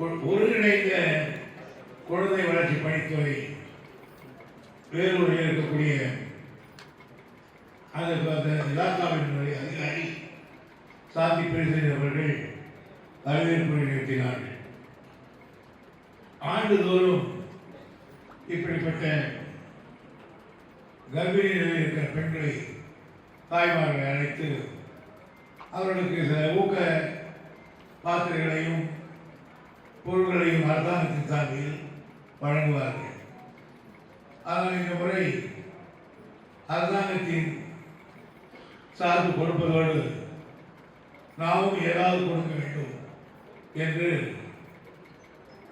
ஒருங்கிணைந்த குழந்தை வளர்ச்சி பணித்துறை வேலூரில் இருக்கக்கூடிய அந்த இலாக்காவினுடைய அதிகாரி சாந்தி பிரசிடென்ட் அவர்கள் வரவேற்பு நிகழ்த்தினார்கள். ஆண்டுதோறும் இப்படிப்பட்ட கர்ப்பிணி நிலையில் இருக்கிற பெண்களை தாய்மார்களை அழைத்து அவர்களுக்கு சில ஊக்க பாத்திரங்களையும் பொருட்களையும் அரசாங்கத்தின் சார்பில் வழங்குவார்கள். ஆனால் இந்த முறை அரசாங்கத்தின் சார்பு கொடுப்பதோடு நாமும் ஏதாவது கொடுக்க வேண்டும் என்று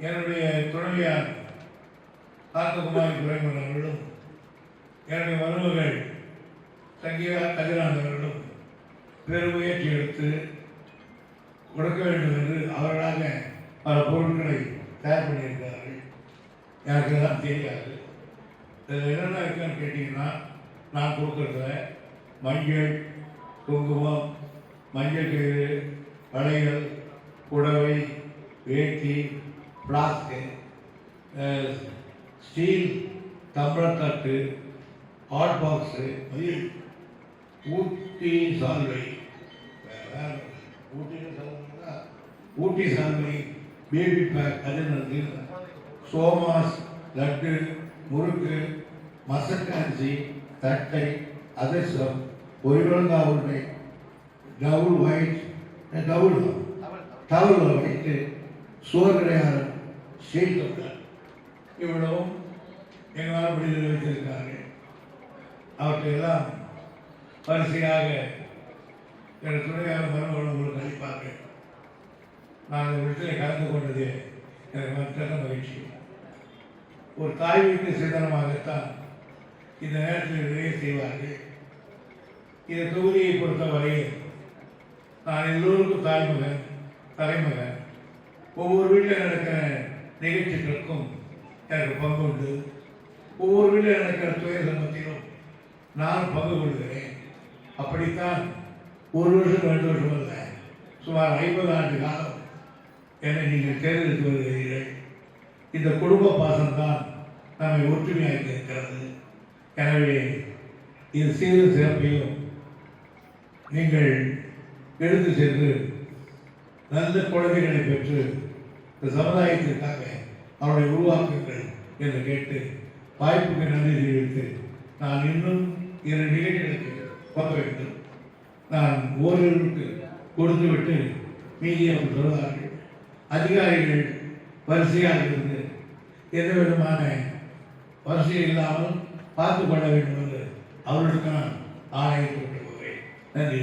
என்னுடைய துணைவியார் காந்தகுமாரி துறைமுகன் அவர்களும் என்னுடைய மருமகள் சங்கீதா கதிரான் அவர்களும் பெருமுயற்சி எடுத்து கொடுக்க வேண்டும் என்று அவர்களாக பல பொருட்களை தயார் பண்ணியிருக்கிறார்கள். எனக்கு எல்லாம் தெரியாது. இதில் என்னென்ன இருக்குன்னு கேட்டிங்கன்னா நான் கொடுக்குறதுல மஞ்சள் குங்குமம் மஞ்சள் கயிறு வளையல் புடவை வேட்டி பிளாஸ்க்கு ஸ்டீல் தம்பளத்தட்டு தட்டு ஹாட் பாக்ஸு மயில் ஊட்டி சால்வை. ஊட்டி சால்வைனா ஊட்டி சால்வை. பேபி பேக் அது என்னது சோமாஸ் லட்டு முறுக்கு மசக்கு தட்டை அதிர்சம் ஒருவழங்கா உருண்டை டவுல் ஒயிட் டவுல் டவுல் வைத்து சோறு கிடையாது ஸ்டீல் டம்ளர் இவ்வளவும் எங்களால் முடிந்தது வைத்திருக்காங்க அவற்றையெல்லாம் வரிசையாக எனது துணையாளர் மருமகள் உங்களுக்கு அளிப்பார்கள் நான் இந்த வீட்டில் கலந்து கொண்டது எனக்கு மற்ற மகிழ்ச்சி. ஒரு தாய் வீட்டு சிதனமாகத்தான் இந்த நேரத்தில் நிறைய செய்வார்கள். இந்த தொகுதியை பொறுத்தவரையில் நான் எல்லோருக்கும் தாய்மகன் தலைமகன் ஒவ்வொரு வீட்டில் நடக்கிற நிகழ்ச்சிகளுக்கும் எனக்கு பங்கு உண்டு. ஒவ்வொரு வீட்டில் நடக்கிற துறை சம்பத்திலும் நான் பங்கு கொள்கிறேன். அப்படித்தான் ஒரு வருஷம் ரெண்டு வருஷம் அல்ல சுமார் ஐம்பது ஆண்டு காலம் என்னை நீங்கள் தேர்ந்தெடுத்து வருகிறீர்கள் இந்த குடும்ப பாசம்தான் நம்மை ஒற்றுமையாக இருக்கிறது எனவே இது சீர சிறப்பையும் நீங்கள் எடுத்து சென்று நல்ல குழந்தைகளை பெற்று இந்த சமுதாயத்திற்காக அவர்களை உருவாக்குங்கள் என்று கேட்டு வாய்ப்புக்கு நன்றி தெரிவித்து நான் இன்னும் இரண்டு நிகழ்ச்சிகளுக்கு போக வேண்டும். நான் ஓரிருக்கு கொடுத்துவிட்டு மீதி அவர் சொல்வார்கள் அதிகாரிகள் வரிசையாக இருந்து எந்த விதமான வரிசை இல்லாமல் பார்த்து கொள்ள வேண்டும் என்று அவர்களுக்கு நான் ஆணையிட்டு விட்டு போகிறேன் நன்றி